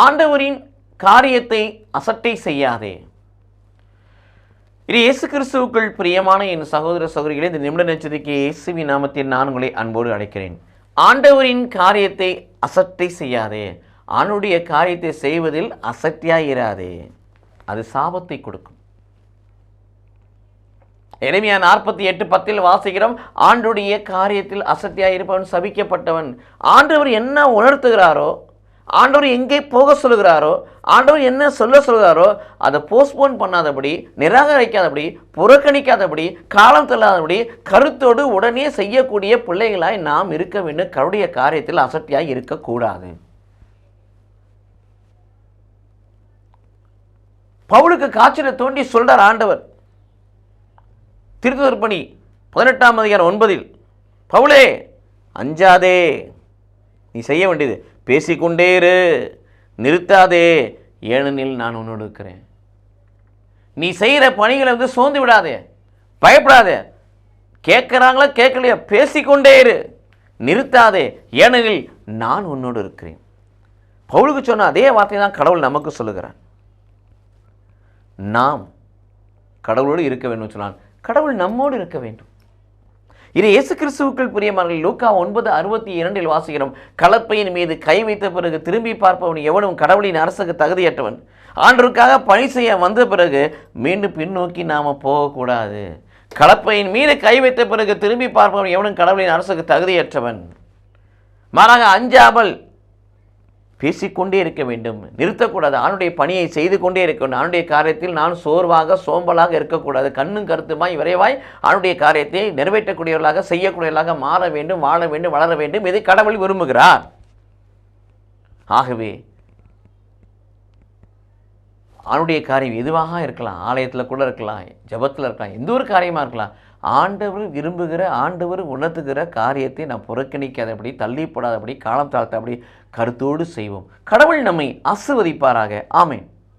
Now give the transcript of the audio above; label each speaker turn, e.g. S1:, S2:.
S1: ஆண்டவரின் காரியத்தை அசட்டை செய்யாதே. இது இயேசு கிறிஸ்துவுக்குள் பிரியமான என் சகோதர சகோதரிகளே இந்த நிமிட நட்சத்திற்கு இயேசுவின் நாமத்தில் நான் உங்களை அன்போடு அழைக்கிறேன். ஆண்டவரின் காரியத்தை அசட்டை செய்யாதே. ஆணுடைய காரியத்தை செய்வதில் அசட்டியாயிராதே. அது சாபத்தை கொடுக்கும். எளிமையா நாற்பத்தி எட்டு பத்தில் வாசிக்கிறோம் ஆண்டுடைய காரியத்தில் அசத்தியாக இருப்பவன் சபிக்கப்பட்டவன். ஆண்டவர் என்ன உணர்த்துகிறாரோ ஆண்டவர் எங்கே போக சொல்லுகிறாரோ ஆண்டவர் என்ன சொல்ல சொல்கிறாரோ அதை போஸ்ட்போன் பண்ணாதபடி நிராகரிக்காதபடி புறக்கணிக்காதபடி காலம் தள்ளாதபடி கருத்தோடு உடனே செய்யக்கூடிய பிள்ளைகளாய் நாம் இருக்க வேண்டும். கருடைய காரியத்தில் அசட்டியாக இருக்கக்கூடாது. பவுலுக்கு காய்ச்சலை தோண்டி சொல்கிறார் ஆண்டவர். திருத்துதர் பணி பதினெட்டாம் அதிகாரம் ஒன்பதில் பவுலே அஞ்சாதே நீ செய்ய வேண்டியது பேசிக்கொண்டே இரு நிறுத்தாதே ஏனெனில் நான் உன்னோடு இருக்கிறேன். நீ செய்கிற பணிகளை வந்து சோர்ந்து விடாதே பயப்படாதே. கேட்குறாங்களா கேட்கலையா பேசிக்கொண்டே இரு நிறுத்தாதே ஏனெனில் நான் உன்னோடு இருக்கிறேன். பவுலுக்கு சொன்ன அதே வார்த்தை தான் கடவுள் நமக்கு சொல்லுகிறான் நாம் கடவுளோடு இருக்க வேண்டும் சொன்னான் கடவுள் நம்மோடு இருக்க வேண்டும். இது இயேசு கிறிஸ்துவுக்குள் பிரியமார்கள் லூக்கா ஒன்பது அறுபத்தி இரண்டில் வாசிக்கிறோம். கலப்பையின் மீது கை வைத்த பிறகு திரும்பி பார்ப்பவன் எவனும் கடவுளின் அரசுக்கு தகுதியற்றவன். ஆண்டருக்காக பணி செய்ய வந்த பிறகு மீண்டும் பின்னோக்கி நாம் போகக்கூடாது. கலப்பையின் மீது கை வைத்த பிறகு திரும்பி பார்ப்பவன் எவனும் கடவுளின் அரசுக்கு தகுதியற்றவன். மாறாக அஞ்சாமல் பேசிக்கொண்டே இருக்க வேண்டும். நிறுத்தக்கூடாது. ஆணுடைய பணியை செய்து கொண்டே இருக்க வேண்டும். ஆணுடைய காரியத்தில் நான் சோர்வாக சோம்பலாக இருக்கக்கூடாது. கண்ணும் கருத்துமாய் விரைவாய் ஆணுடைய காரியத்தை நிறைவேற்றக்கூடியவர்களாக செய்யக்கூடியவர்களாக மாற வேண்டும் வாழ வேண்டும் வளர வேண்டும். இதை கடவுள் விரும்புகிறார்? ஆகவே ஆணுடைய காரியம் எதுவாக இருக்கலாம்? ஆலயத்தில் கூட இருக்கலாம் ஜபத்தில் இருக்கலாம் எந்த ஒரு காரியமாக இருக்கலாம். ஆண்டவர் விரும்புகிற ஆண்டவர் உணர்த்துகிற காரியத்தை நாம் புறக்கணிக்காதபடி தள்ளிப்படாதபடி காலம் தாழ்த்தபடி கருத்தோடு செய்வோம். கடவுள் நம்மை ஆசிர்வதிப்பாராக. ஆமேன்.